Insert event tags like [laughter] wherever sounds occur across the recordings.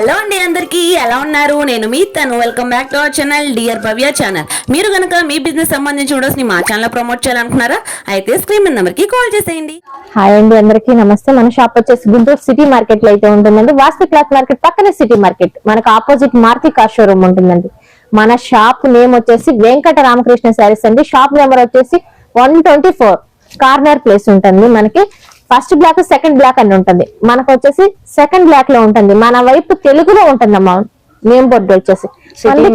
Hello అండి అందరికీ ఎలా ఉన్నారు? నేను మీ తను. Welcome back to our channel dear Bhavya channel మీరు కనుక మీ బిజినెస్ సంబంధించి వీడియోస్ని మా ఛానల్ ప్రమోట్ చేయాలనుకున్నారా అయితే స్క్రీన్ నెంబర్కి కాల్ చేసేయండి. హాయ్ అండి అందరికీ నమస్తే. మన షాప్ వచ్చేసి గుంటూరు సిటీ మార్కెట్లో అయితే ఉంటుందండి. వాస్తు క్లాత్ మార్కెట్ పక్కనే సిటీ మార్కెట్ మనకు ఆపోజిట్ మారుతి కార్ షోరూమ్ ఉంటుందండి. మన షాప్ నేమ్ వచ్చేసి వెంకట రామకృష్ణ శారీస్ అండి. షాప్ నెంబర్ వచ్చేసి one twenty four corner place ఉంటుంది మనకి. ఫస్ట్ బ్లాక్ సెకండ్ బ్లాక్ అని ఉంటుంది. మనకు వచ్చేసి సెకండ్ బ్లాక్లో ఉంటుంది. మన వైపు తెలుగులో ఉంటుందమ్మా. నేమ్ బోర్డు వచ్చేసి.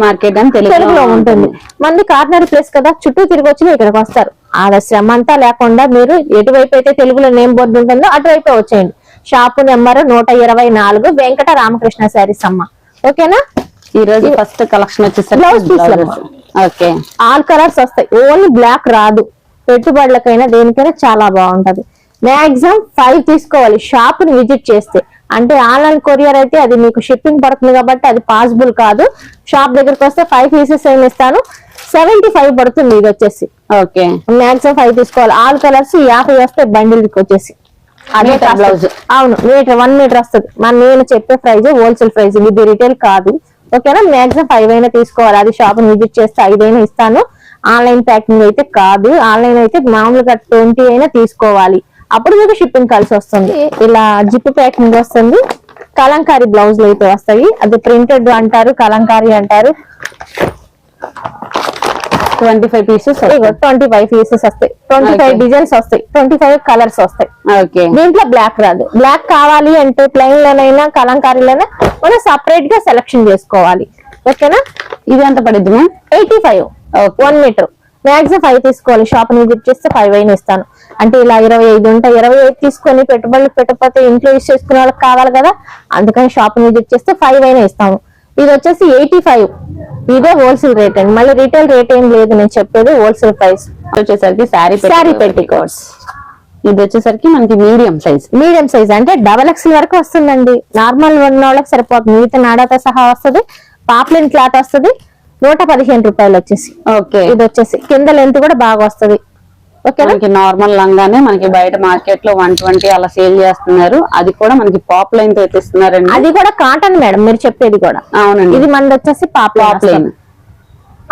మార్కెట్ తెలుగులో ఉంటుంది. మంది కార్నర్ ప్లేస్ కదా. చుట్టూ తిరిగి వచ్చి ఇక్కడికి వస్తారు. ఆ శ్రమ అంతా లేకుండా మీరు ఎటువైపు అయితే తెలుగులో నేమ్ బోర్డు ఉంటుందో అటువైపే వచ్చేయండి. షాపు నెంబర్ నూట ఇరవై నాలుగు వెంకట రామకృష్ణ శారీస్ అమ్మ. ఓకేనా? ఈ రోజు ఫస్ట్ కలెక్షన్ వచ్చేసరికి. ఓకే. ఆల్ కలర్స్ వస్తాయి. ఓన్లీ బ్లాక్ రాదు. పెట్టుబడులకైనా దేనికైనా చాలా బాగుంటది. మాక్సిమం ఫైవ్ తీసుకోవాలి. షాప్ని విజిట్ చేస్తే. అంటే ఆన్లైన్ కొరియర్ అయితే అది మీకు షిప్పింగ్ పడుతుంది కాబట్టి అది పాసిబుల్ కాదు. షాప్ దగ్గరకు వస్తే ఫైవ్ పీసెస్ ఏమి ఇస్తాను? సెవెంటీ ఫైవ్ పడుతుంది ఇది వచ్చేసి. ఓకే. మాక్సిమం ఫైవ్ తీసుకోవాలి. ఆల్ కలర్స్ యాభై వస్తాయి బండిల్ వచ్చేసి. అదే blouse. అవును మీటర్ వన్ మీటర్ వస్తుంది. మన నేను చెప్పే ప్రైస్ హోల్సేల్ ప్రైస్ ఇది రిటైల్ కాదు. ఓకేనా? మాక్సిమం ఫైవ్ అయినా తీసుకోవాలి. అది షాప్ విజిట్ చేస్తే ఐదైనా ఇస్తాను. ఆన్లైన్ ప్యాకింగ్ అయితే కాదు. ఆన్లైన్ అయితే మామూలుగా ట్వంటీ అయినా తీసుకోవాలి. అప్పుడు మీకు షిప్పింగ్ కలిసి వస్తుంది. ఇలా జిప్ ప్యాకింగ్ వస్తుంది. కలంకారీ బ్లౌజ్ అయితే వస్తాయి. అది ప్రింటెడ్ అంటారు కలంకారీ అంటారు. Twenty five pieces twenty five pieces వస్తాయి. Twenty five. డిజైన్స్ వస్తాయి. ట్వంటీ ఫైవ్ కలర్స్ వస్తాయి. ఓకే దీంట్లో బ్లాక్ రాదు. బ్లాక్ కావాలి అంటే ప్లెయిన్ లోనైనా కలంకారీలోనైనా మనం సపరేట్గా సెలెక్షన్ చేసుకోవాలి. ఓకేనా? ఇది ఎంత పడుద్ది eighty five. One metre maximum five తీసుకోవాలి. షాప్ని విజిట్ చేస్తే ఫైవ్ అయినా ఇస్తాను. అంటే ఇలా ఇరవై ఐదు ఉంటాయి. ఇరవై ఐదు తీసుకొని పెట్టుబడులు పెట్టకపోతే ఇంట్లో యూస్ చేసుకునే వాళ్ళకి కావాలి కదా? అందుకని షాప్ని విజిట్ చేస్తే ఫైవ్ అయినా ఇస్తాము. ఇది వచ్చేసి ఎయిటీ ఫైవ్ ఇదే హోల్సేల్ రేట్ అండి. మళ్ళీ రిటైల్ రేట్ ఏం లేదు. నేను చెప్పేది హోల్సేల్ ప్రైస్ వచ్చేసరికి శారీ శారీ పెట్టికోట్స్ ఇది వచ్చేసరికి మనకి మీడియం సైజ్ మీడియం సైజ్ అంటే డబల్ ఎక్స్ఎల్ వరకు వస్తుందండి. నార్మల్ ఉన్న వాళ్ళకి సరిపోతుంది మిగతా నాడాతో సహా వస్తుంది. పాప్లిన్ క్లాత్ వస్తుంది. నూట పదిహేను రూపాయలు వచ్చేసి. ఓకే. ఇది వచ్చేసి. కింద లెంత్ కూడా బాగా వస్తుంది. మనకి నార్మల్ లంగానే మనకి బయట మార్కెట్లో వన్ ట్వంటీ అలా సేల్ చేస్తున్నారు. అది కూడా మనకి పాప్ లైన్తో ఇస్తున్నారండి అది కూడా కాటన్ మేడం మీరు చెప్పేది కూడా. అవునండి. ఇది మనది వచ్చేసి పాప్ లైన్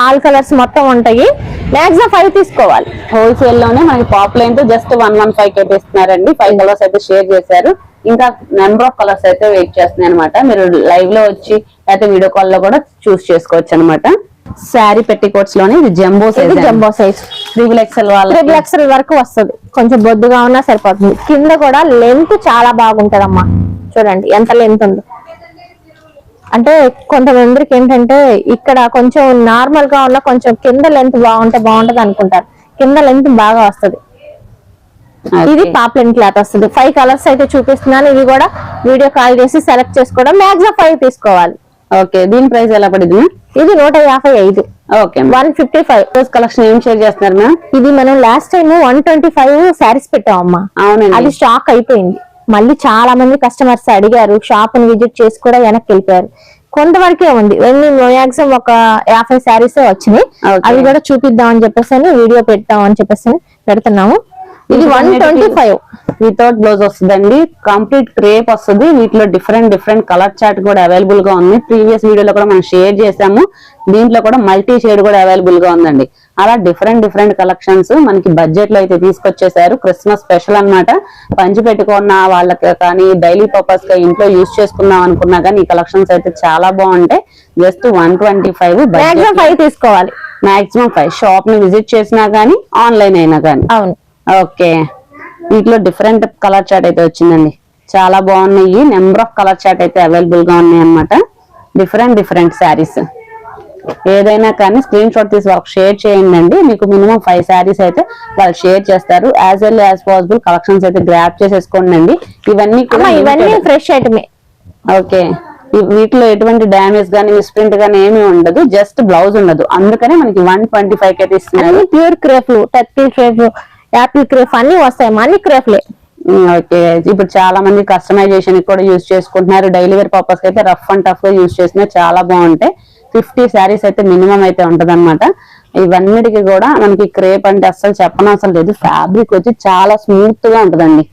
ఆల్ కలర్స్ మొత్తం ఉంటాయి. మాక్సిమం ఫైవ్ తీసుకోవాలి. హోల్సేల్లోనే మనకి పాప్ లైన్తో జస్ట్ వన్ వన్ ఫైవ్ అయితే ఇస్తున్నారండి ఫైవ్ కలర్స్ అయితే షేర్ చేశారు. ఇంకా నెంబర్ ఆఫ్ కలర్స్ అయితే వెయిట్ చేస్తున్నాయి అనమాట మీరు లైవ్లో వచ్చి అయితే వీడియో కాల్లో కూడా చూస్ చేసుకోవచ్చు అనమాట శారీ పెట్టికోట్స్లోనే ఇది jumbo size jumbo size triple XL వాళ్ళ త్రిబుల్ ఎక్స్ఎల్ వరకు వస్తుంది. కొంచెం బొద్దుగా ఉన్నా సరిపోతుంది. కింద కూడా లెంత్ చాలా బాగుంటది అమ్మా చూడండి ఎంత లెంత్ ఉందో. అంటే కొంతమందికి ఏంటంటే ఇక్కడ కొంచెం నార్మల్గా ఉన్న కొంచెం కింద లెంత్ బాగుంటే బాగుంటది అనుకుంటారు కింద లెంత్ బాగా వస్తది. ఇది పాప్లెన్ క్లాత్ వస్తుంది. ఫైవ్ కలర్స్ అయితే చూపిస్తున్నాను. ఇవి కూడా వీడియో కాల్ చేసి సెలెక్ట్ చేసుకోవడం. మాక్సిమం ఫైవ్ తీసుకోవాలి. ఓకే దీని ప్రైస్ ఎలా పడింది ఇది నూట యాభై ఐదు. ఓకే వన్ ఫిఫ్టీ ఫైవ్ రోజు కలెక్షన్ ఏం షేర్ చేస్తున్నారు మ్యామ్ ఇది మనం last time one twenty five sarees పెట్టామమ్మా. అవునండి. అది స్టాక్ అయిపోయింది. మళ్ళీ చాలా మంది కస్టమర్స్ అడిగారు షాప్ని విజిట్ చేసి కూడా వెనక్కి వెళ్ళిపోయారు. కొంతవరకే ఉంది. మాక్సిమం ఒక యాభై శారీస్ వచ్చినాయి. అవి కూడా చూపిద్దాం అని చెప్పేసి వీడియో పెడతాం అని చెప్పేసి పెడుతున్నాము. ఇది one twenty five without blouse వస్తుందండి. కంప్లీట్ క్రేప్ వస్తుంది. వీటిలో డిఫరెంట్ డిఫరెంట్ కలర్ చార్ట్ కూడా అవైలబుల్గా ఉంది. ప్రీవియస్ వీడియోలో కూడా మనం షేర్ చేసాము దీంట్లో కూడా మల్టీ షేడ్ కూడా అవైలబుల్గా ఉందండి. అలా డిఫరెంట్ డిఫరెంట్ కలెక్షన్స్ మనకి బడ్జెట్లో అయితే తీసుకొచ్చేసారు క్రిస్మస్ స్పెషల్ అన్నమాట. పంచి పెట్టుకున్న వాళ్ళకి కానీ డైలీ పర్పస్గా ఇంట్లో యూస్ చేసుకుందాం అనుకున్నా కానీ ఈ కలెక్షన్స్ అయితే చాలా బాగుంటాయి. Just one twenty five five తీసుకోవాలి. మాక్సిమం ఫైవ్ షాప్ని విజిట్ చేసినా గానీ ఆన్లైన్ అయినా కానీ. అవును. ఓకే. వీటిలో డిఫరెంట్ కలర్ చార్ట్ అయితే వచ్చిందండి. చాలా బాగున్నాయి. నెంబర్ ఆఫ్ కలర్ చార్ట్ అయితే అవైలబుల్గా ఉన్నాయి అన్నమాట. డిఫరెంట్ డిఫరెంట్ శారీస్ ఏదైనా కానీ స్క్రీన్ షాట్ తీసి వాళ్ళకి షేర్ చేయండి అండి మీకు మినిమం ఫైవ్ శారీస్ అయితే వాళ్ళు షేర్ చేస్తారు. As well as possible collections అయితే గ్రాప్ చేసేసుకోండి అండి ఇవన్నీ కూడా ఇవన్నీ. ఫ్రెష్ ఐటమే ఓకే. వీటిలో ఎటువంటి డ్యామేజ్ గానీ మిస్ప్రింట్ గానీ ఏమీ ఉండదు. జస్ట్ బ్లౌజ్ ఉండదు. అందుకనే మనకి వన్ ట్వంటీ ఫైవ్ అయితే ఇస్తున్నారు. అన్ని ప్యూర్ క్రేఫ్లు టర్కిల్ క్రేఫ్ యాపిల్ క్రేఫ్ అన్ని వస్తాయి అన్ని క్రేఫ్లే. ఓకే ఇప్పుడు చాలా మంది కస్టమైజేషన్ కూడా యూజ్ చేసుకుంటున్నారు. డైలీ వేర్ పర్పస్ అయితే రఫ్ అండ్ టఫ్గా యూజ్ చేసినా చాలా బాగుంటాయి. ఫిఫ్టీ శారీస్ అయితే మినిమం అయితే ఉంటదన్నమాట. ఇవన్నిటికి కూడా మనకి క్రేప్ అంటే అస్సలు చెప్పనవసరం లేదు. ఫ్యాబ్రిక్ వచ్చి చాలా స్మూత్గా ఉంటదండి.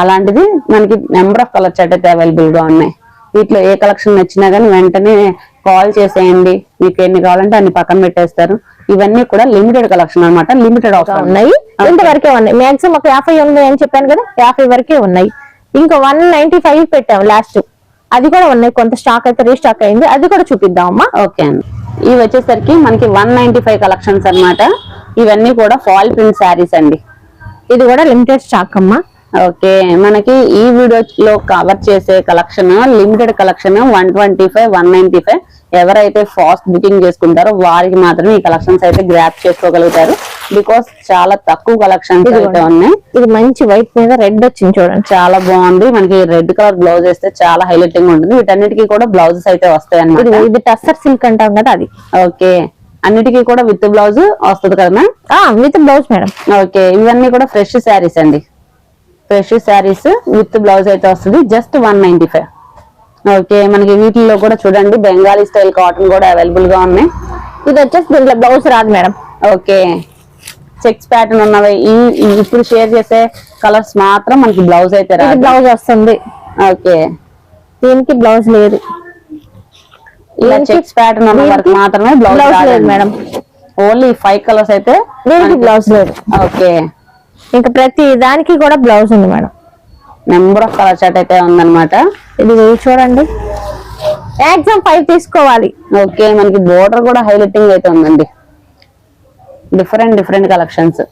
అలాంటిది మనకి నెంబర్ ఆఫ్ కలర్ చార్ట్ అయితే అవైలబుల్గా ఉన్నాయి. వీటిలో ఏ కలెక్షన్ నచ్చినా కానీ వెంటనే కాల్ చేసేయండి. మీకు ఎన్ని కావాలంటే అన్ని పక్కన పెట్టేస్తారు. ఇవన్నీ కూడా లిమిటెడ్ కలెక్షన్ అన్నమాట లిమిటెడ్ ఆఫర్ ఉన్నాయి. ఇంతవరకే ఉన్నాయి. మాక్సిమం ఒక యాభై ఉంది అని చెప్పాను కదా యాభై వరకే ఉన్నాయి. ఇంకా వన్ నైన్టీ ఫైవ్ పెట్టాం లాస్ట్ అది కూడా ఉన్నాయి. కొంత స్టాక్ అయితే రీస్టాక్ అయింది. అది కూడా చూపిద్దాం అమ్మా ఓకే అండి. ఇవి వచ్చేసరికి మనకి వన్ నైన్టీ ఫైవ్ కలెక్షన్స్ అన్నమాట. ఇవన్నీ కూడా ఫాల్ ప్రింట్ శారీస్ అండి. ఇది కూడా లిమిటెడ్ స్టాక్ అమ్మా. ఓకే మనకి ఈ వీడియోలో కవర్ చేసే collection limited collection one twenty five one ninety five ఎవరైతే ఫాస్ట్ బుకింగ్ చేసుకుంటారో వారికి మాత్రమే ఈ కలెక్షన్స్ అయితే గ్రాప్ చేసుకోగలుగుతారు. బికాస్ చాలా తక్కువ కలెక్షన్స్ అయితే ఉన్నాయి. ఇది మంచి వైట్ మీద రెడ్ వచ్చింది చూడండి. చాలా బాగుంది. మనకి రెడ్ కలర్ బ్లౌజ్ వేస్తే చాలా హైలైటింగ్ ఉంటుంది. వీటన్నిటికీ కూడా బ్లౌజెస్ అయితే వస్తాయి అన్నమాట ఇది టస్సర్ సిల్క్ అంటాం కదా అది. ఓకే అన్నిటికీ కూడా విత్ బ్లౌజ్ వస్తుంది కదా విత్ బ్లౌజ్ మేడం ఓకే ఇవన్నీ కూడా ఫ్రెష్ శారీస్ అండి. ఫ్రెష్ శారీస్ విత్ బ్లౌజ్ అయితే వస్తుంది. Just one ninety five. Okay మనకి వీటిల్లో కూడా చూడండి బెంగాలీ స్టైల్ కాటన్ కూడా అవైలబుల్గా ఉన్నాయి. ఇది వచ్చేసి దీంట్లో బ్లౌజ్ రాదు మేడం. ఓకే. చెక్స్ ప్యాటర్న్ ఉన్నవి. ఈ ఇప్పుడు షేర్ చేసే కలర్స్ మాత్రం మనకి బ్లౌజ్ అయితే రాదు. బ్లౌజ్ వస్తుంది. ఓకే. దీనికి బ్లౌజ్ లేదు. ఇలా చెక్స్ ప్యాటర్న్ ఉన్న వరకు మాత్రమే బ్లౌజ్ లేదు మేడం. ఓన్లీ ఫైవ్ కలర్స్ అయితే దీనికి బ్లౌజ్ లేదు. ఓకే. ఇంకా ప్రతి దానికి కూడా బ్లౌజ్ ఉంది madam. Number of colour chart అయితే ఉందన్నమాట. ఇది చూడండి. ఎగ్జామ్ ఫైవ్ తీసుకోవాలి. ఓకే మనకి బోర్డర్ కూడా హైలైటింగ్ అయితే ఉందండి. డిఫరెంట్ డిఫరెంట్ కలెక్షన్స్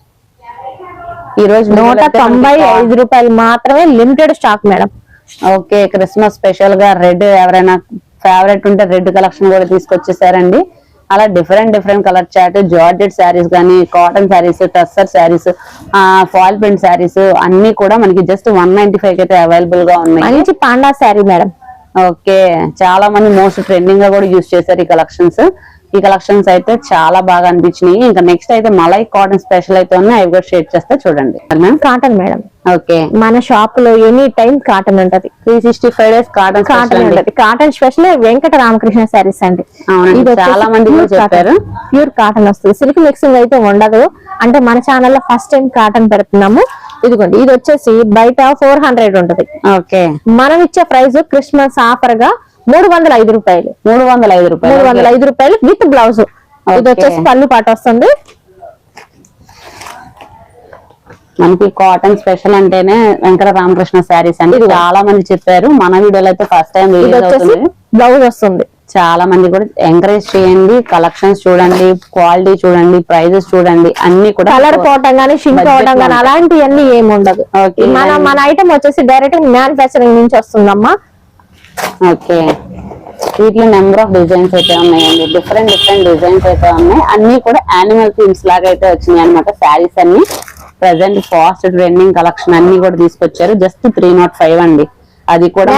ఈ రోజు నూట తొంభై ఐదు రూపాయలు మాత్రమే limited stock madam. Okay Christmas స్పెషల్గా రెడ్ ఎవరైనా ఫేవరెట్ ఉంటే రెడ్ కలెక్షన్ కూడా తీసుకొచ్చేసారండి. అలా different different colour chart georgette sarees కానీ cotton sarees tussar sarees fall print sarees అన్ని కూడా మనకి జస్ట్ వన్ నైన్టీ ఫైవ్ అయితే అవైలబుల్గా ఉన్నాయి. మంచి పాండా శారీ మేడం. ఓకే. చాలా మంది మోస్ట్ ట్రెండింగ్గా కూడా యూస్ చేశారు ఈ కలెక్షన్స్ ఈ కలెక్షన్స్ అయితే చాలా బాగా అనిపించినాయి. ఇంకా నెక్స్ట్ అయితే మలై కాటన్ స్పెషల్ అయితే ఉన్నాయి. అవి కూడా షేర్ చేస్తే చూడండి. Cotton madam. ఓకే. మన షాప్లో ఎనీ టైం కాటన్ ఉంటది. Three sixty five days cotton cotton ఉంటది. కాటన్ స్పెషల్ వెంకట రామకృష్ణ శారీస్ అండి. చాలా మంది చెప్పారు. ప్యూర్ కాటన్ వస్తుంది. సిల్క్ మిక్సింగ్ అయితే ఉండదు. అంటే మన ఛానల్లో ఫస్ట్ టైం కాటన్ పెడుతున్నాము. ఇదిగోండి. ఇది వచ్చేసి బయట ఫోర్ హండ్రెడ్ ఉంటది. ఓకే. మనం ఇచ్చే ప్రైస్ క్రిస్మస్ ఆఫర్గా మూడు వందల ఐదు రూపాయలు. మూడు వందల ఐదు మూడు రూపాయలు వందల ఐదు రూపాయలు విత్ బ్లౌజ్. ఇది. వచ్చేసి పళ్ళు పాట వస్తుంది మనకి కాటన్ స్పెషల్ అంటేనే వెంకట రామకృష్ణ శారీస్ అండి. చాలా మంది చెప్పారు. మన వీడియోలో అయితే ఫస్ట్ టైం ఇది బ్లౌజ్ వస్తుంది. చాలా మంది కూడా ఎంకరేజ్ చేయండి. కలెక్షన్స్ చూడండి క్వాలిటీ చూడండి ప్రైజెస్ చూడండి. అన్ని కూడా కలర్ పోవటం గానీ షింక్ అవడం గానీ అలాంటివన్నీ ఏమి ఉండదు. మన మన ఐటమ్ వచ్చేసి డైరెక్ట్ మ్యానుఫాక్చరింగ్ నుంచి వస్తుందమ్మా. ఓకే. వీటిలో నెంబర్ ఆఫ్ డిజైన్స్ అయితే ఉన్నాయండి. డిఫరెంట్ డిఫరెంట్ డిజైన్స్ అయితే ఉన్నాయి. అన్ని కూడా యానిమల్ థీమ్స్ లాగా అయితే వచ్చినాయి అనమాట శారీస్ అన్ని ప్రజెంట్ ఫాస్ట్ ట్రెండింగ్ కలెక్షన్ అన్ని కూడా తీసుకొచ్చారు. జస్ట్ త్రీ నాట్ ఫైవ్ అండి. అది కూడా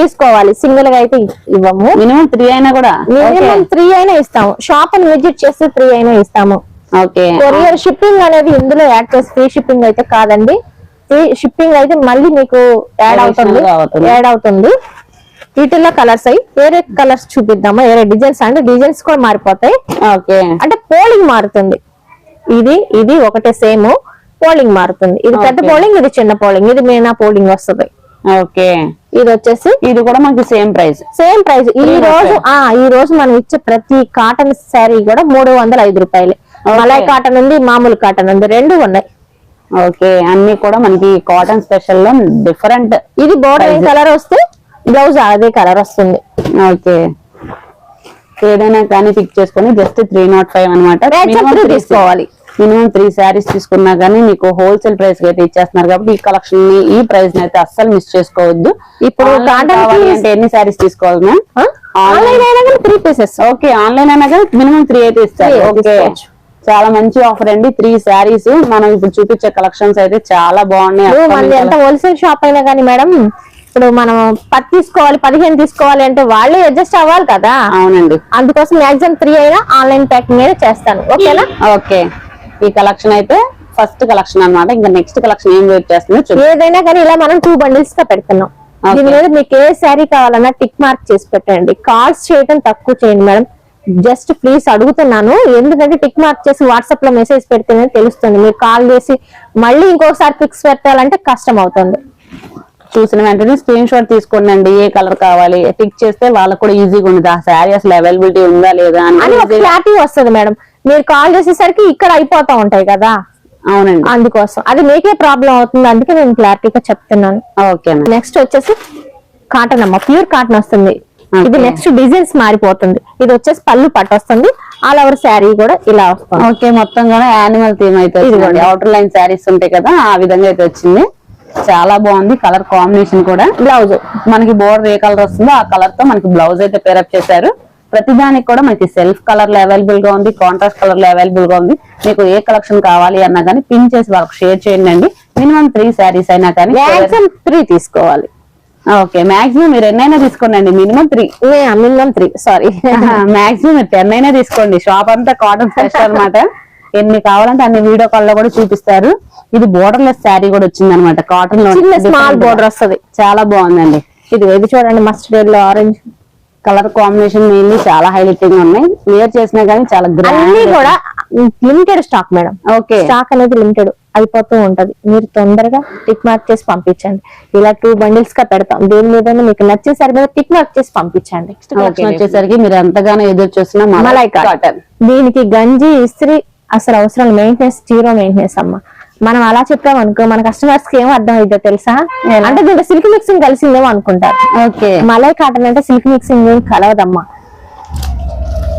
తీసుకోవాలి. సింగిల్గా అయితే ఇవ్వము. మినిమం త్రీ అయినా కూడా? మినిమం త్రీ అయినా ఇస్తాము. షాప్ని విజిట్ చేస్తే త్రీ అయినా ఇస్తాము. ఓకే కొరియర్ షిప్పింగ్ అనేది ఇందులో యాడ్ చేసి ఫ్రీ షిప్పింగ్ అయితే కాదండి. ఫ్రీ షిప్పింగ్ అయితే మళ్ళీ మీకు యాడ్ అవుతుంది. యాడ్ అవుతుంది. వీటిల్లో కలర్స్ అయి వేరే కలర్స్ చూపిద్దామా? వేరే డిజైన్స్ అంటే డిజైన్స్ కూడా మారిపోతాయి. ఓకే. అంటే పోలింగ్ మారుతుంది. ఇది ఇది ఒకటే సేమ్ పోలింగ్ మారుతుంది. ఇది పెద్ద. పోలింగ్ ఇది చిన్న పోలింగ్ ఇది మీనా పోలింగ్ వస్తుంది. ఓకే. ఇది వచ్చేసి ఇది కూడా మనకి సేమ్ ప్రైస్ సేమ్ ప్రైస్ ఈ రోజు. ఆ ఈ రోజు మనం ఇచ్చే ప్రతి కాటన్ శారీ కూడా మూడు వందల ఐదు రూపాయలు. మలై కాటన్ ఉంది మామూలు కాటన్ ఉంది. రెండు ఉన్నాయి. ఓకే అన్ని కూడా మనకి కాటన్ స్పెషల్లో డిఫరెంట్ ఇది బోర్డర్ Price. కలర్ వస్తే బ్లౌజ్ అదే కలర్ వస్తుంది. ఓకే. ఏదైనా కానీ పిక్ చేసుకొని జస్ట్ త్రీ నాట్ ఫైవ్ అనమాట తీసుకోవాలి. మినిమం త్రీ శారీస్ తీసుకున్నా కానీ మీకు హోల్సేల్ ప్రైస్ అయితే ఇచ్చేస్తున్నారు కాబట్టి ఈ కలెక్షన్ని ఈ ప్రైస్ని అయితే అస్సలు మిస్ చేసుకోవద్దు. ఇప్పుడు అంటే ఎన్ని శారీస్ తీసుకోవాలి మ్యామ్ ఆన్లైన్ అయినా కానీ త్రీ పీసెస్ ఓకే ఆన్లైన్ అయినా కానీ మినిమం త్రీ అయితే ఇస్తారు. ఓకే. చాలా మంచి ఆఫర్ అండి. త్రీ శారీస్ మనం ఇప్పుడు చూపించే కలెక్షన్స్ అయితే చాలా బాగున్నాయి. మనది ఎంత హోల్సేల్ షాప్ అయినా కానీ మేడం ఇప్పుడు మనం పది తీసుకోవాలి పదిహేను తీసుకోవాలి అంటే వాళ్ళే అడ్జస్ట్ అవ్వాలి కదా. అవునండి. అందుకోసం మ్యాక్సిమం త్రీ అయినా ఆన్లైన్ ప్యాకింగ్ అయినా చేస్తాను. ఓకేనా? ఓకే. ఈ కలెక్షన్ అయితే ఫస్ట్ కలెక్షన్ అన్నమాట. ఇంకా నెక్స్ట్ కలెక్షన్ ఏం వెయిట్ చేస్తుందో ఏదైనా కానీ ఇలా మనం టూ బండిల్స్గా పెడుతున్నాం. దీని మీద మీకు ఏ శారీ కావాలన్నా టిక్ మార్క్ చేసి పెట్టండి. కాల్స్ చేయడం తక్కువ చేయండి మేడం. జస్ట్ ప్లీజ్ అడుగుతున్నాను. ఎందుకంటే టిక్ మార్క్ చేసి వాట్సాప్లో మెసేజ్ పెడితేనే తెలుస్తుంది. మీరు కాల్ చేసి మళ్ళీ ఇంకోసారి పిక్స్ పెట్టాలంటే కష్టం అవుతుంది. చూసిన వెంటనే స్క్రీన్ షాట్ తీసుకోండి ఏ కలర్ కావాలి? టిక్ చేస్తే వాళ్ళకి కూడా ఈజీగా ఉండదు ఆ శారీ అసలు అవైలబిలిటీ ఉందా లేదా అని క్లారిటీ వస్తుంది మేడం. మీరు కాల్ చేసేసరికి ఇక్కడ అయిపోతా ఉంటాయి కదా. అవునండి. అందుకోసం. అది మీకే ప్రాబ్లం అవుతుంది. అందుకే నేను క్లారిటీగా చెప్తున్నాను. ఓకే నెక్స్ట్ వచ్చేసి కాటన్ అమ్మ. ప్యూర్ కాటన్ వస్తుంది. ఇది నెక్స్ట్ డిజైన్స్ మారిపోతుంది. ఇది వచ్చేసి పళ్ళు పట్టు వస్తుంది ఆల్ ఓవర్ శారీ కూడా ఇలా వస్తుంది. ఓకే మొత్తం కూడా యానిమల్ థీమ్ అయితే అవుటర్ లైన్ శారీస్ ఉంటాయి కదా ఆ విధంగా అయితే వచ్చింది. చాలా బాగుంది కలర్ కాంబినేషన్ కూడా. బ్లౌజ్ మనకి బోర్డర్ ఏ కలర్ వస్తుందో ఆ కలర్తో మనకి బ్లౌజ్ అయితే పేరప్ చేశారు. ప్రతిదానికి కూడా మనకి సెల్ఫ్ కలర్లో అవైలబుల్గా ఉంది కాంట్రాస్ట్ కలర్లో అవైలబుల్గా ఉంది. మీకు ఏ కలెక్షన్ కావాలి అన్నా కానీ పిన్ చేసి వాళ్ళకి షేర్ చేయండి అండి. మినిమం త్రీ శారీస్ అయినా కానీ త్రీ తీసుకోవాలి. ఓకే మాక్సిమం మీరు ఎన్నైనా తీసుకోండి minimum three. Minimum three sorry. Maximum మీరు టెన్ అయినా తీసుకోండి షాప్ అంతా కాటన్ స్పెషల్ అన్నమాట. ఎన్ని కావాలంటే అన్ని వీడియో కాల్లో కూడా చూపిస్తారు. ఇది బోర్డర్ లెస్ శారీ కూడా వచ్చింది అనమాట కాటన్లో స్మాల్ బోర్డర్ వస్తుంది. చాలా బాగుందండి. ఇది ఇది చూడండి mustard yellow orange colour combination mainly చాలా హైలైటింగ్ ఉన్నాయి. క్లియర్ చేసినా కానీ చాలా గ్రాండ్ కూడా limited stock madam okay stock అనేది లిమిటెడ్ అయిపోతూ ఉంటది. మీరు తొందరగా టిక్ మార్క్ చేసి పంపించండి. ఇలా టూ బండిల్స్గా పెడతాం. దేని మీద మీకు నచ్చే సరి మీద టిక్ మార్క్ చేసి పంపించండి. వచ్చేసరికి మీరు ఎంతగానో ఎదురు చూసిన మలై కాటన్ దీనికి గంజి ఇస్త్రీ అసలు అవసరం మెయింటెనెన్స్ జీరో మెయింటెనెన్స్ అమ్మ. మనం అలా చెప్పాం అనుకో మన కస్టమర్స్కి ఏం అర్థం అయిందో తెలుసా? అంటే దీంట్లో సిల్క్ మిక్సింగ్ కలిసిందేమో అనుకుంటారు. ఓకే మలై కాటన్ అంటే సిల్క్ మిక్సింగ్ ఏం కలవదమ్మా.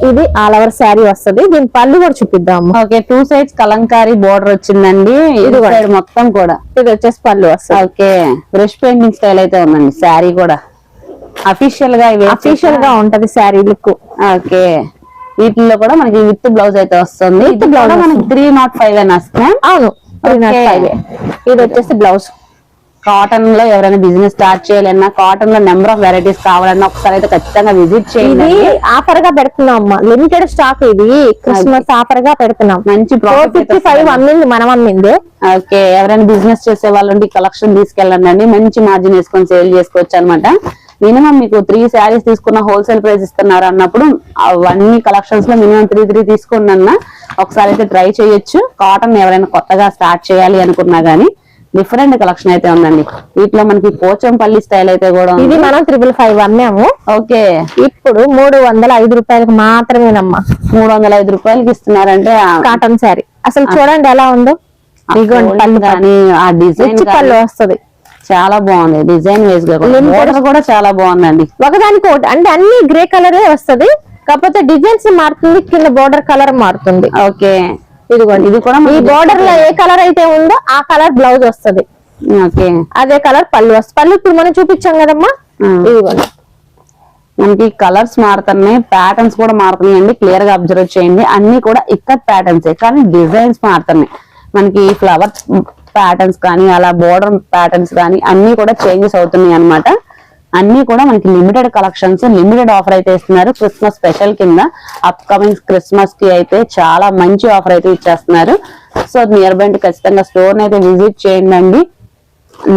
ఇది ఆల్ ఓవర్ శారీ వస్తది. దీని పళ్ళు కూడా చూపిద్దాం. Okay two sides kalamkari border వచ్చిందండి. ఇది మొత్తం కూడా. ఇది వచ్చేసి పళ్ళు వస్తుంది. ఓకే బ్రష్ పెయింటింగ్ స్టైల్ అయితే ఉందండి శారీ కూడా. అఫీషియల్గా ఇవి అఫీషియల్గా ఉంటది శారీ లుక్. ఓకే వీటిల్లో కూడా మనకి విత్ బ్లౌజ్ అయితే వస్తుంది. blouse కూడా మనకి త్రీ నాట్ ఫైవ్ అని వస్తాం అవును three not Okay. five ఏ. ఇది వచ్చేసి బ్లౌజ్. కాటన్లో ఎవరైనా బిజినెస్ స్టార్ట్ చేయాలన్నా కాటన్లో నెంబర్ ఆఫ్ వెరైటీస్ కావాలన్నా ఒకసారి అయితే ఖచ్చితంగా విజిట్ చేయండి. ఆఫర్గా పెడుతున్నాం అమ్మా లిమిటెడ్ స్టాక్ ఇది. క్రిస్మస్ ఆఫర్గా పెడుతున్నాం. మంచి ఫిఫ్టీ ఫైవ్ అమ్మింది మనం అమ్మింది. ఓకే ఎవరైనా బిజినెస్ చేసే వాళ్ళు కలెక్షన్ తీసుకెళ్ళండి మంచి మార్జిన్ వేసుకొని సేల్ చేసుకోవచ్చు అనమాట మినిమం మీకు త్రీ శారీస్ తీసుకున్న హోల్సేల్ ప్రైస్ ఇస్తున్నారు అన్నప్పుడు అవన్నీ కలెక్షన్స్లో మినిమం త్రీ త్రీ తీసుకోండి అన్న ఒకసారి అయితే ట్రై చేయొచ్చు. కాటన్ ఎవరైనా కొత్తగా స్టార్ట్ చేయాలి అనుకున్నా గానీ డిఫరెంట్ కలెక్షన్ అయితే ఉందండి. వీటిలో మనకి పోచంపల్లి స్టైల్ అయితే కూడా ఇది మనం త్రిబుల్ ఫైవ్ అమ్మాము ఓకే. ఇప్పుడు మూడు వందల ఐదు రూపాయలకు మాత్రమేనమ్మా. మూడు వందల ఐదు రూపాయలకి ఇస్తున్నారంటే కాటన్ శారీ అసలు చూడండి ఎలా ఉందో. కానీ ఆ డిజైన్ పళ్ళు వస్తది. చాలా బాగుంది. డిజైన్ వేస్గా కూడా. చాలా బాగుందండి. ఒకదానికి ఒకటి అంటే అన్ని గ్రే కలరే వస్తది. కాకపోతే డిజైన్స్ మారుతుంది కింద బోర్డర్ కలర్ మారుతుంది. ఓకే. ఇదిగోండి ఇది కూడా ఈ బోర్డర్లో ఏ కలర్ అయితే ఉందో ఆ కలర్ బ్లౌజ్ వస్తది. ఓకే. అదే కలర్ పళ్ళు వస్తుంది. పళ్ళు ఇప్పుడు మనం చూపించాం కదమ్మా. ఇదిగోండి. మనకి కలర్స్ మారుతున్నాయి ప్యాటర్న్స్ కూడా మారుతున్నాయి అండి. క్లియర్గా అబ్జర్వ్ చేయండి. అన్ని కూడా ఇక్కత్ ప్యాటర్న్స్ కానీ డిజైన్స్ మారుతున్నాయి. మనకి ఫ్లవర్ ప్యాటర్న్స్ కానీ అలా బోర్డర్ ప్యాటర్న్స్ కానీ అన్ని కూడా చేంజెస్ అవుతున్నాయి అన్నమాట. అన్ని కూడా మనకి లిమిటెడ్ కలెక్షన్స్ లిమిటెడ్ ఆఫర్ అయితే ఇస్తున్నారు. క్రిస్మస్ స్పెషల్ కింద అప్ కమింగ్ క్రిస్మస్కి అయితే చాలా మంచి ఆఫర్ అయితే ఇచ్చేస్తున్నారు. సో నియర్ బై ఖచ్చితంగా స్టోర్ అయితే విజిట్ చేయండి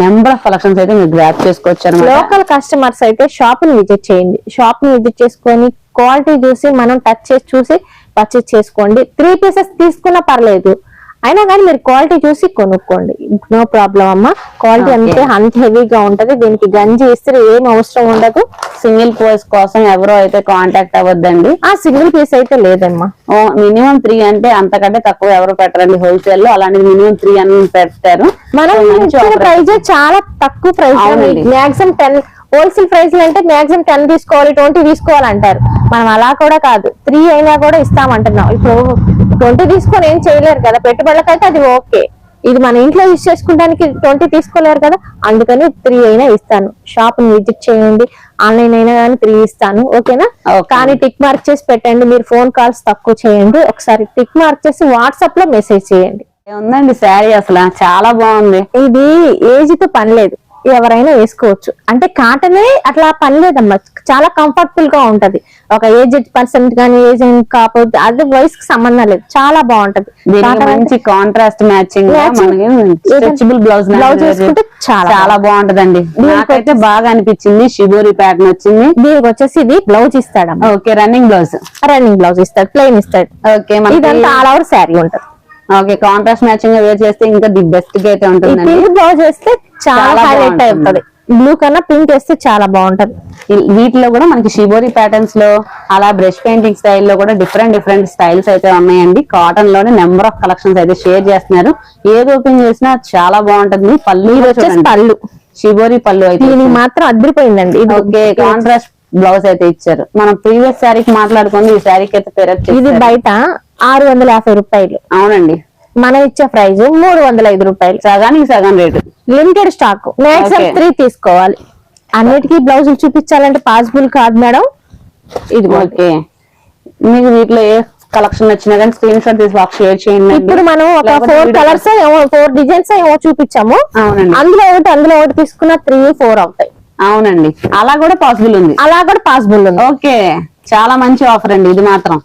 నెంబర్ ఆఫ్ కలెక్షన్స్ అయితే మీరు గ్రాప్ చేసుకోవచ్చు లోకల్ కస్టమర్స్ అయితే షాప్ని విజిట్ చేయండి. షాప్ని విజిట్ చేసుకొని క్వాలిటీ చూసి మనం టచ్ చేసి చూసి పర్చేస్ చేసుకోండి. త్రీ పీసెస్ తీసుకున్నా పర్లేదు. అయినా కానీ మీరు క్వాలిటీ చూసి కొనుక్కోండి. నో ప్రాబ్లం అమ్మా. క్వాలిటీ. అంతే అంత హెవీగా ఉంటది. దీనికి గంజి ఇస్తే ఏం అవసరం ఉండదు. సింగిల్ పోస్ట్ కోసం ఎవరో అయితే కాంటాక్ట్ అవ్వద్దండి. ఆ సింగిల్ పీస్ అయితే లేదమ్మా. మినిమం త్రీ అంటే అంతకంటే తక్కువ ఎవరు పెట్టరండి హోల్సేల్లో అలాంటిది మినిమం త్రీ అని పెట్టారు మనం. ప్రైజ్ చాలా తక్కువ price. Maximum ten wholesale price అంటే మాక్సిమం టెన్ తీసుకోవాలి ట్వంటీ తీసుకోవాలి అంటారు మనం అలా కూడా కాదు. త్రీ అయినా కూడా ఇస్తామంటున్నాం. ఇప్పుడు ట్వంటీ తీసుకొని ఏం చేయలేరు కదా. పెట్టుబడులకైతే అది ఓకే. ఇది మన ఇంట్లో యూజ్ చేసుకోవడానికి ట్వంటీ తీసుకోలేరు కదా. అందుకని త్రీ అయినా ఇస్తాను. షాప్ని విజిట్ చేయండి. ఆన్లైన్ అయినా కానీ త్రీ ఇస్తాను. ఓకేనా. కానీ టిక్ మార్క్ చేసి పెట్టండి. మీరు ఫోన్ కాల్స్ తక్కువ చేయండి. ఒకసారి టిక్ మార్క్ చేసి వాట్సాప్లో మెసేజ్ చేయండి. ఉందండి శారీ అసలు? చాలా బాగుంది. ఇది ఏజ్తో పని లేదు. ఎవరైనా వేసుకోవచ్చు. అంటే కాటనే అట్లా పని లేదమ్మా. చాలా కంఫర్టబుల్గా ఉంటది. ఒక ఏజ్డ్ పర్సన్ కానీ ఏజ్ కాకపోతే అది వయసు కి సంబంధం లేదు. చాలా బాగుంటది. మంచి contrast matching stretchable blouse Blouse వేసుకుంటే చాలా చాలా బాగుంటదండి. నాకైతే బాగా అనిపించింది షిబోరి ప్యాటర్న్ వచ్చింది. దీనికి వచ్చేసి ఇది blouse ఇస్తాడమ్మా. Okay running blouse running blouse ఇస్తాడు. ప్లెయిన్ ఇస్తాడు. ఓకే ఇదంతా ఆల్ ఓవర్ శారీ ఉంటది. ఓకే కాంట్రాస్ట్ మ్యాచింగ్ వేర్ చేస్తే ఇంకా ది బెస్ట్గా అయితే ఈ ఉంటుందండి పింక్ బ్లౌజ్ వేస్తే చాలా హైలైట్. అవుతుంది బ్లూ కన్నా పింక్ వేస్తే చాలా బాగుంటది. వీటిలో కూడా మనకి షిబోరి ప్యాటర్న్స్లో అలా బ్రష్ పెయింటింగ్ స్టైల్లో కూడా డిఫరెంట్ డిఫరెంట్ స్టైల్స్ అయితే ఉన్నాయండి. కాటన్లోనే నెంబర్ ఆఫ్ కలెక్షన్స్ అయితే షేర్ చేస్తున్నారు. ఏది ఓపెన్ చేసినా చాలా బాగుంటుంది. పళ్ళు పళ్ళు. షిబోరి పళ్ళు అయితే మాత్రం అదిరిపోయిందండి ఇది ఓకే కాంట్రాస్ట్ బ్లౌజ్ అయితే ఇచ్చారు. మనం ప్రీవియస్ శారీకి మాట్లాడుకుంది ఈ శారీకి అయితే ఇది బయట ఆరు వందల యాభై రూపాయలు. అవునండి. మనం ఇచ్చే ప్రైస్ మూడు వందల ఐదు రూపాయలు. సగానికి సగం rate. Limited stock Okay. Three తీసుకోవాలి. అన్నిటికీ బ్లౌజులు చూపించాలంటే పాసిబుల్ కాదు మేడం? ఇది ఓకే. మీకు వీటిలో ఏ కలెక్షన్ వచ్చినా కానీ స్క్రీన్ షాట్ తీసి మాకు షేర్ చేయండి. ఇప్పుడు మనం ఒక ఫోర్ కలర్స్ ఏమో ఫోర్ డిజైన్స్ ఏమో చూపించాము. అవునండి. అందులో ఒకటి అందులో ఒకటి తీసుకున్న త్రీ ఫోర్ అవుతాయి. అవునండి. అలా కూడా పాసిబుల్ ఉంది. అలా కూడా పాసిబుల్ ఉంది. ఓకే. చాలా మంచి ఆఫర్ అండి. ఇది మాత్రం.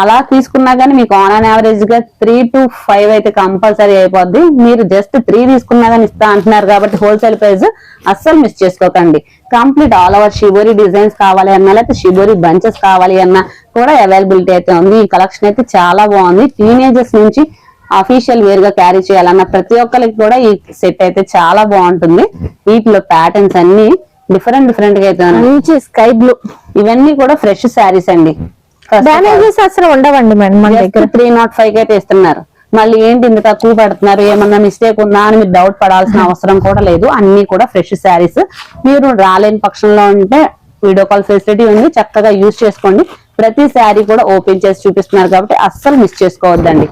అలా తీసుకున్నా కానీ మీకు ఆన్ ఆన్ యావరేజ్గా త్రీ టు ఫైవ్ అయితే కంపల్సరీ అయిపోద్ది. మీరు జస్ట్ త్రీ తీసుకున్నా కానీ ఇస్తా అంటున్నారు కాబట్టి హోల్సేల్ ప్రైస్ అస్సలు మిస్ చేసుకోకండి. Complete all over shibori designs కావాలి అన్నా లేకపోతే షిబోరి బంచెస్ కావాలి అన్నా కూడా అవైలబిలిటీ అయితే ఉంది. ఈ కలెక్షన్ అయితే చాలా బాగుంది. టీనేజర్స్ నుంచి అఫీషియల్ వేర్గా క్యారీ చేయాలన్న ప్రతి ఒక్కరికి కూడా ఈ సెట్ అయితే చాలా బాగుంటుంది. వీటిలో ప్యాటర్న్స్ అన్ని డిఫరెంట్ డిఫరెంట్గా అయితే స్కై బ్లూ ఇవన్నీ కూడా ఫ్రెష్ శారీస్ అండి. డ్యామేజెస్ అసలు ఉండవండి మేడం మన దగ్గర? త్రీ నాట్ ఫైవ్ అయితే ఇస్తున్నారు మళ్ళీ ఏంటి ఇంత తక్కువ పెడుతున్నారు? ఏమన్నా మిస్టేక్ ఉందా అని మీరు డౌట్ పడాల్సిన [laughs] అవసరం కూడా లేదు. అన్ని కూడా ఫ్రెష్ శారీస్ మీరు రాలేని పక్షంలో ఉంటే వీడియో కాల్ ఫెసిలిటీ ఉంది. చక్కగా యూజ్ చేసుకోండి. ప్రతి శారీ కూడా ఓపెన్ చేసి చూపిస్తున్నారు కాబట్టి అస్సలు మిస్ చేసుకోవద్దండి.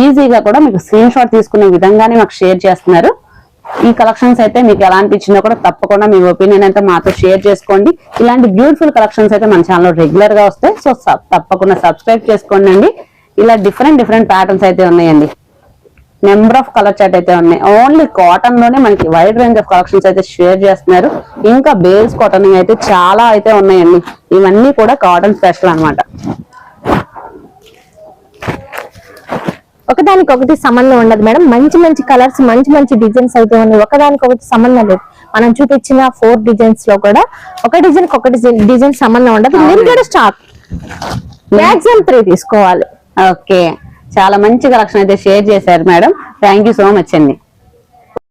ఈజీగా కూడా మీకు స్క్రీన్ షాట్ తీసుకునే విధంగానే మాకు షేర్ చేస్తున్నారు. ఈ కలెక్షన్స్ అయితే మీకు ఎలా అనిపించిందో కూడా తప్పకుండా మీ ఒపీనియన్ అయితే మాతో షేర్ చేసుకోండి. ఇలాంటి బ్యూటిఫుల్ కలెక్షన్స్ అయితే మన ఛానల్లో రెగ్యులర్గా వస్తాయి. సో తప్పకుండా సబ్స్క్రైబ్ చేసుకోండి అండి ఇలా డిఫరెంట్ డిఫరెంట్ ప్యాటర్న్స్ అయితే ఉన్నాయండి. నెంబర్ ఆఫ్ కలర్ చార్ట్ అయితే ఉన్నాయి. ఓన్లీ కాటన్లోనే మనకి వైడ్ రేంజ్ ఆఫ్ కలెక్షన్స్ అయితే షేర్ చేస్తున్నారు. ఇంకా బేల్స్ కాటన్ అయితే చాలా అయితే ఉన్నాయండి. ఇవన్నీ కూడా కాటన్ స్పెషల్ అనమాట ఒకదానికి ఒకటి సంబంధం ఉండదు మేడం. మంచి మంచి కలర్స్ మంచి మంచి డిజైన్స్ అయితే ఉన్నాయి. ఒకదానికి ఒకటి సంబంధం లేదు. మనం చూపించిన ఫోర్ డిజైన్స్లో కూడా ఒక డిజైన్ ఒక డిజైన్ సంబంధం ఉండదు. Limited stock. మాక్సిమం త్రీ తీసుకోవాలి. ఓకే. చాలా మంచి కలెక్షన్ అయితే షేర్ చేశారు madam. Thank you so much అండి.